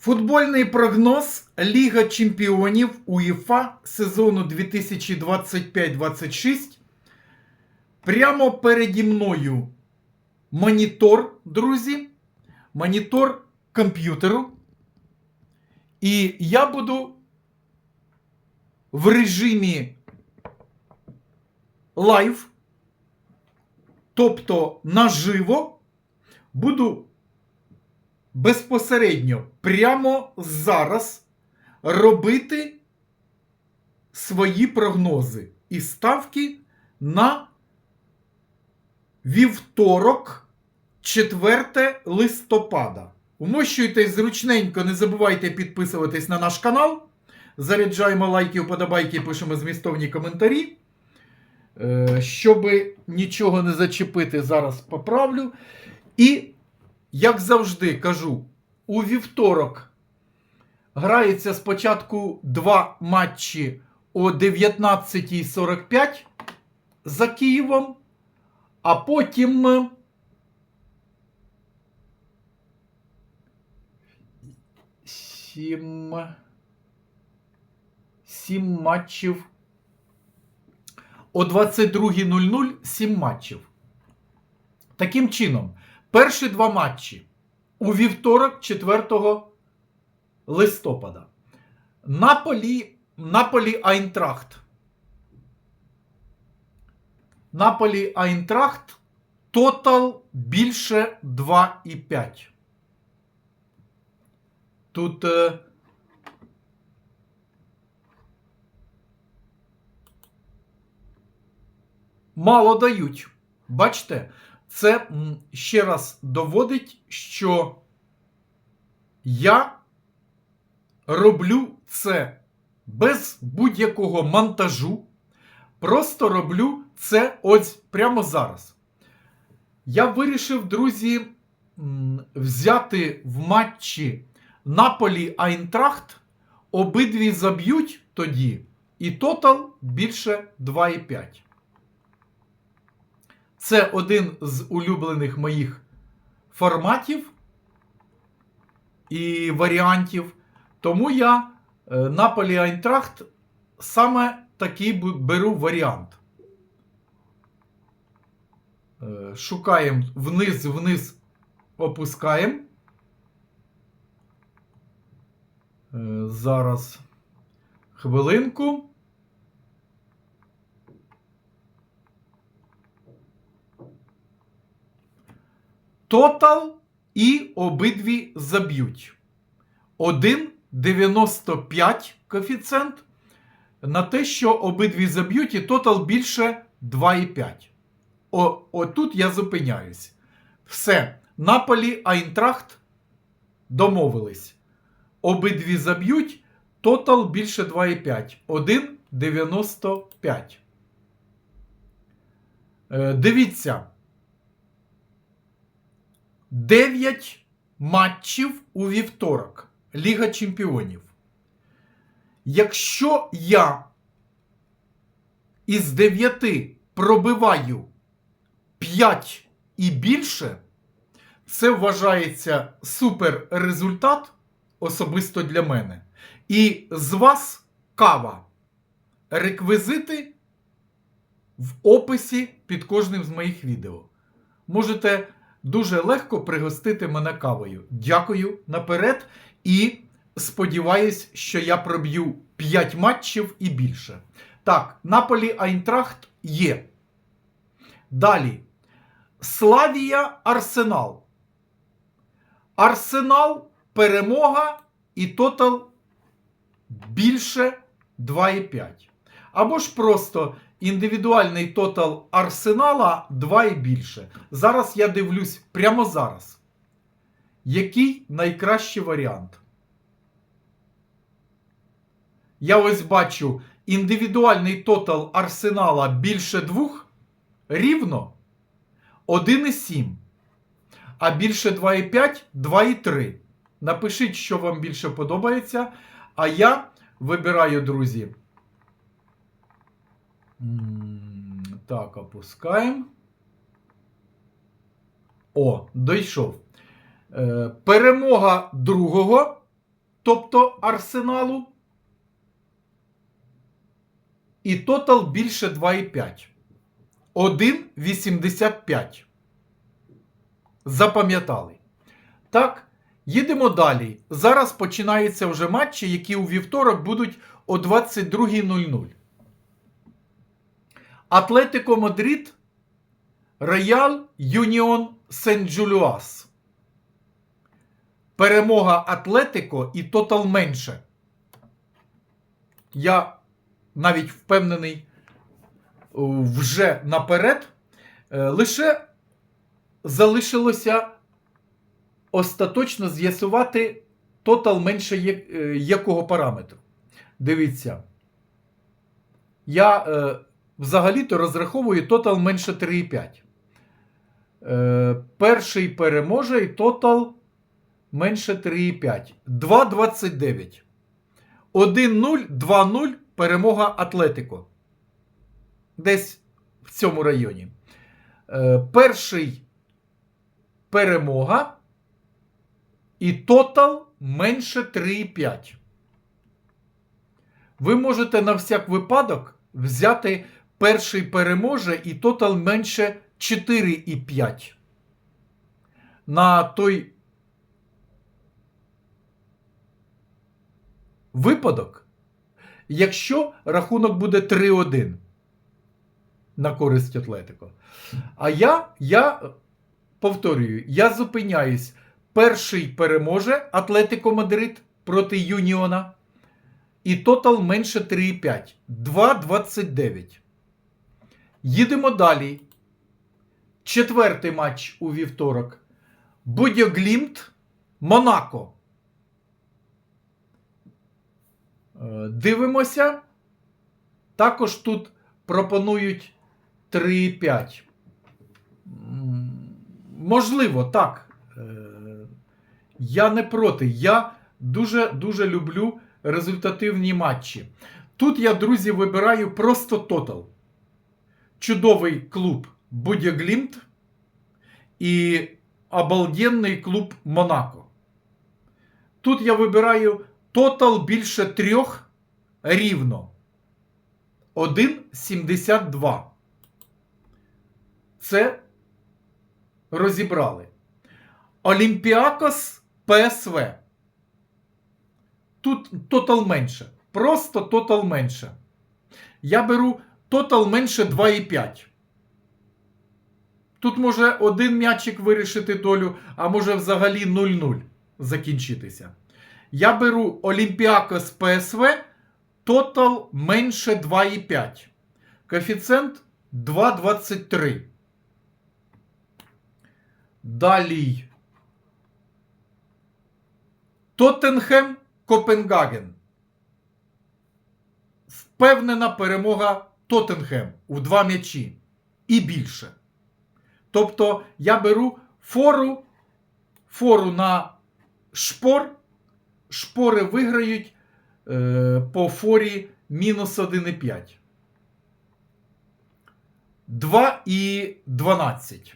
Футбольний прогноз Ліга Чемпіонів УЄФА сезону 2025-26. Прямо переді мною монітор, друзі. Монітор комп'ютеру. І я буду в режимі лайв, тобто наживо, буду безпосередньо прямо зараз робити свої прогнози і ставки на вівторок, 4 листопада. Умощуйтесь зручненько, не забувайте підписуватись на наш канал. Заряджаємо лайки, вподобайки, пишемо змістовні коментарі. Е, Щоб нічого не зачепити, зараз поправлю. І як завжди кажу, у вівторок грається спочатку два матчі о 19.45 за Києвом, а потім е, сім, сім матчів. О 22.00 сім матчів. Таким чином, перші два матчі у вівторок, 4 листопада. Наполі, Наполі Айнтрахт. Наполі Айнтрахт. Тотал більше 2,5. Тут. Е, мало дають. Бачите? Це ще раз доводить, що я роблю це без будь-якого монтажу. Просто роблю це ось прямо зараз. Я вирішив, друзі, взяти в матчі Наполі Айнтрахт. Обидві заб'ють тоді, і тотал більше 2,5. Це один з улюблених моїх форматів і варіантів. Тому я е, Наполі Айнтрахт саме такий беру варіант. Е, Шукаємо вниз, вниз опускаємо. Е, Зараз хвилинку. Тотал і обидві заб'ють. 1,95 коефіцієнт на те, що обидві заб'ють, і тотал більше 2,5. О, отут я зупиняюсь. Все. Наполі Айнтрахт домовились. Обидві заб'ють, тотал більше 2,5. 1,95. Е, дивіться. 9 матчів у вівторок. Ліга Чемпіонів. Якщо я із 9 пробиваю 5 і більше, це вважається супер результат особисто для мене. І з вас кава. Реквізити в описі під кожним з моїх відео. Можете дуже легко пригостити мене кавою. Дякую наперед і сподіваюсь, що я проб'ю 5 матчів і більше. Так, Наполі Айнтрахт є. Далі. Славія Арсенал. Арсенал перемога і тотал більше 2,5. Або ж просто індивідуальний тотал Арсенала 2 і більше. Зараз я дивлюсь прямо зараз. Який найкращий варіант? Я ось бачу індивідуальний тотал Арсенала більше 2 рівно 1,7. А більше 2,5 2,3. Напишіть, що вам більше подобається. А я вибираю, друзі. Так, опускаємо. О, дійшов. Е, перемога другого тобто Арсеналу. І тотал більше 2,5. 1,85. Запам'ятали. Так, їдемо далі. Зараз починаються вже матчі, які у вівторок будуть о 22.00. Атлетико Мадрид, Реал Юніон Сен-Джулюас. Перемога Атлетико і тотал менше. Я навіть впевнений вже наперед. Е, Лише залишилося остаточно з'ясувати тотал менше е, якого параметру. Дивіться. Я е, взагалі-то розраховую тотал менше 3,5. Е, перший переможе і тотал менше 3,5. 2,29. 1-0, 2-0 перемога Атлетико. Десь в цьому районі. Е, перший перемога і тотал менше 3,5. Ви можете на всяк випадок взяти перший переможе і тотал менше 4,5. На той випадок, якщо рахунок буде 3-1 на користь Атлетико. А я, я повторюю, я зупиняюсь. Перший переможе Атлетико Мадрид проти Юніона. І тотал менше 3,5. 2,29. Їдемо далі. Четвертий матч у вівторок. Будьоглімт Монако. Е, Дивимося. Також тут пропонують 3,5. М, Можливо, так. Е, Я не проти. Я дуже дуже люблю результативні матчі. Тут я, друзі, вибираю просто тотал. Чудовий клуб Будьоглімт і обалденний клуб Монако. Тут я вибираю тотал більше трьох рівно. 1,72. Це розібрали. Олімпіакос ПСВ. Тут тотал менше. Просто тотал менше. Я беру тотал менше 2,5. Тут може один м'ячик вирішити долю, а може взагалі 0-0 закінчитися. Я беру Олімпіакос ПСВ тотал менше 2,5. Коефіцієнт 2,23. Далі. Тоттенхем Копенгаген. Впевнена перемога Тоттенхем у два м'ячі. І більше. Тобто я беру фору, фору на шпор. Шпори виграють е, по форі мінус 1,5. 2,12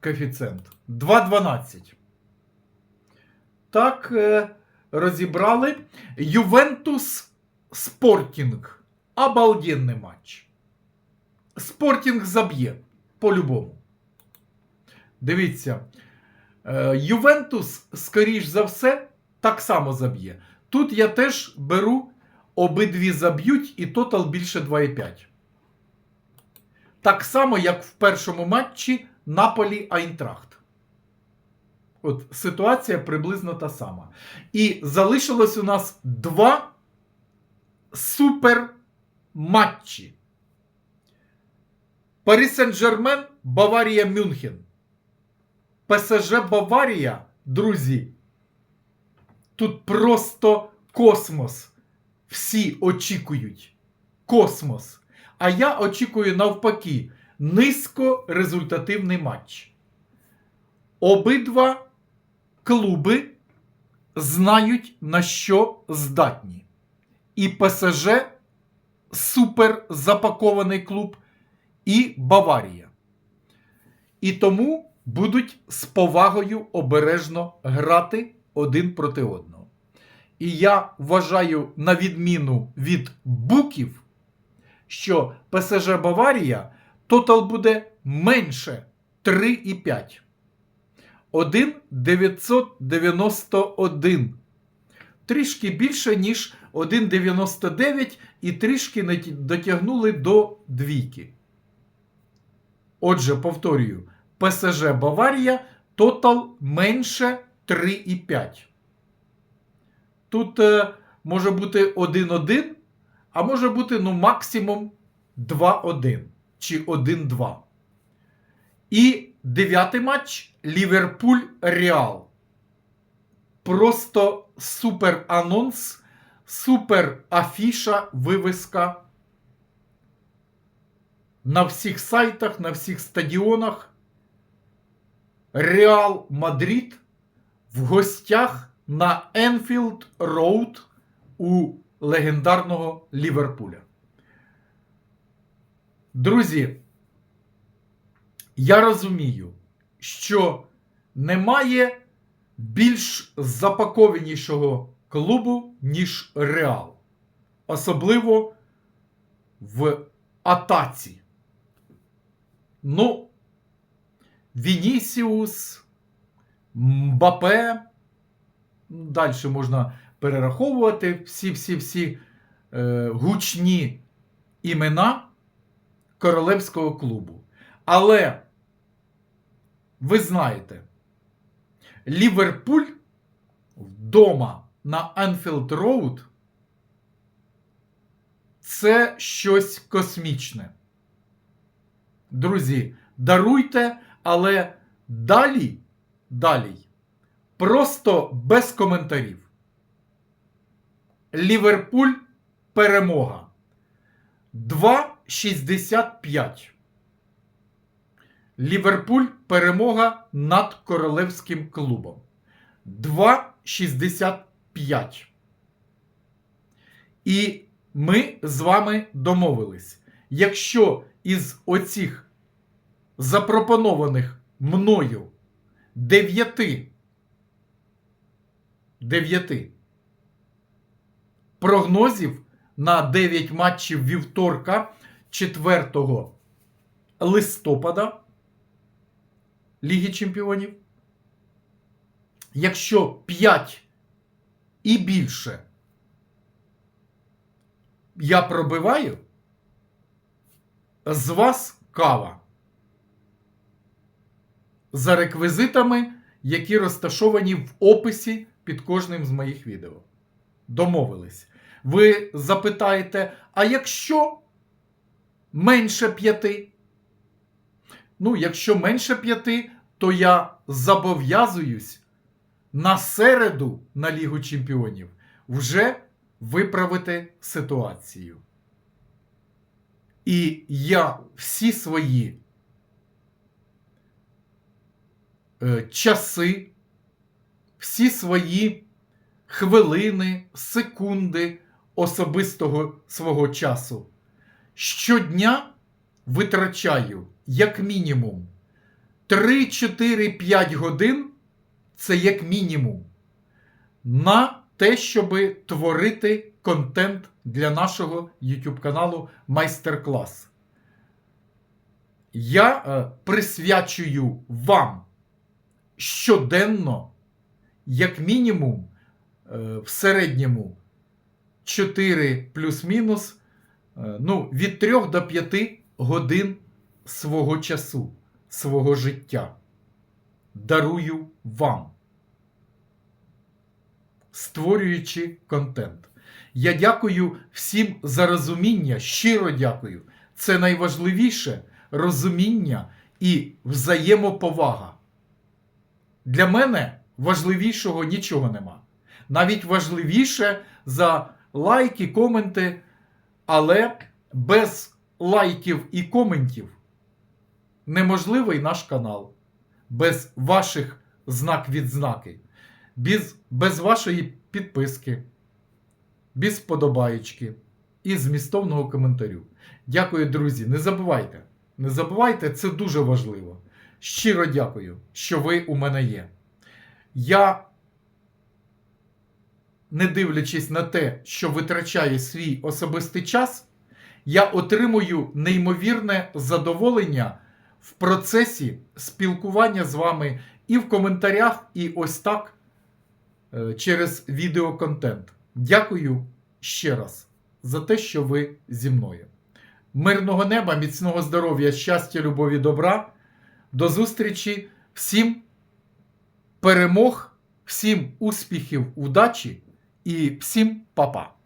коефіцієнт. 2,12. Так, е, розібрали. Ювентус Спортінг. Обалденний матч. Спортінг заб'є. По-любому. Дивіться. Е, Ювентус, скоріш за все, так само заб'є. Тут я теж беру обидві заб'ють і тотал більше 2,5. Так само, як в першому матчі Наполі Айнтрахт. От ситуація приблизно та сама. І залишилось у нас два супер матчі. Парі Сен-Жермен, Баварія Мюнхен. ПСЖ Баварія, друзі. Тут просто космос. Всі очікують. Космос. А я очікую навпаки низькорезультативний матч. Обидва клуби знають, на що здатні. І ПСЖ супер запакований клуб, і Баварія. І тому будуть з повагою обережно грати один проти одного. І я вважаю, на відміну від буків, що ПСЖ Баварія тотал буде менше 3,5. 1,991. Трішки більше, ніж 1,99 і трішки дотягнули до двійки. Отже, повторюю, ПСЖ Баварія тотал менше 3,5. Тут е, може бути 1-1, а може бути ну, максимум 2-1 чи 1-2. І дев'ятий матч Ліверпуль Реал. Просто супер анонс, супер афіша, вивіска на всіх сайтах, на всіх стадіонах. Реал Мадрид в гостях на Енфілд Роуд у легендарного Ліверпуля. Друзі, я розумію, що немає більш запакованішого клубу, ніж Реал. Особливо в атаці. Ну, Вінісіус, Мбапе. Далі можна перераховувати всі-всі-всі е, гучні імена королевського клубу. Але ви знаєте, Ліверпуль вдома на Анфілд Роуд це щось космічне. Друзі, даруйте, але далі, далі, просто без коментарів. Ліверпуль перемога. 2,65. Ліверпуль перемога над королевським клубом. 2,65. І ми з вами домовились. Якщо із оцих запропонованих мною 9 9 прогнозів на 9 матчів вівторка 4 листопада Ліги Чемпіонів. Якщо 5 і більше я пробиваю, з вас кава. За реквізитами, які розташовані в описі під кожним з моїх відео. Домовились. Ви запитаєте, а якщо менше п'яти? Ну, якщо менше п'яти, то я зобов'язуюсь на середу на Лігу Чемпіонів вже виправити ситуацію. І я всі свої е, часи, всі свої хвилини, секунди особистого свого часу щодня витрачаю як мінімум 3-4-5 годин це як мінімум на те, щоб творити контент для нашого YouTube каналу Майстер-клас. Я е, присвячую вам щоденно, як мінімум, е, в середньому 4 плюс-мінус, е, ну, від 3 до 5 годин свого часу, свого життя. Дарую вам створюючи контент. Я дякую всім за розуміння, щиро дякую. Це найважливіше розуміння і взаємоповага. Для мене важливішого нічого нема. Навіть важливіше за лайки, коменти, але без лайків і коментів неможливий наш канал. Без ваших знак відзнаки без, без вашої підписки, без вподобаєчки і змістовного коментарю. Дякую, друзі. Не забувайте. Не забувайте, це дуже важливо. Щиро дякую, що ви у мене є. Я не дивлячись на те, що витрачає свій особистий час, я отримую неймовірне задоволення в процесі спілкування з вами і в коментарях, і ось так е, через відеоконтент. Дякую ще раз за те, що ви зі мною. Мирного неба, міцного здоров'я, щастя, любові, добра. До зустрічі всім перемог, всім успіхів, удачі і всім па-па.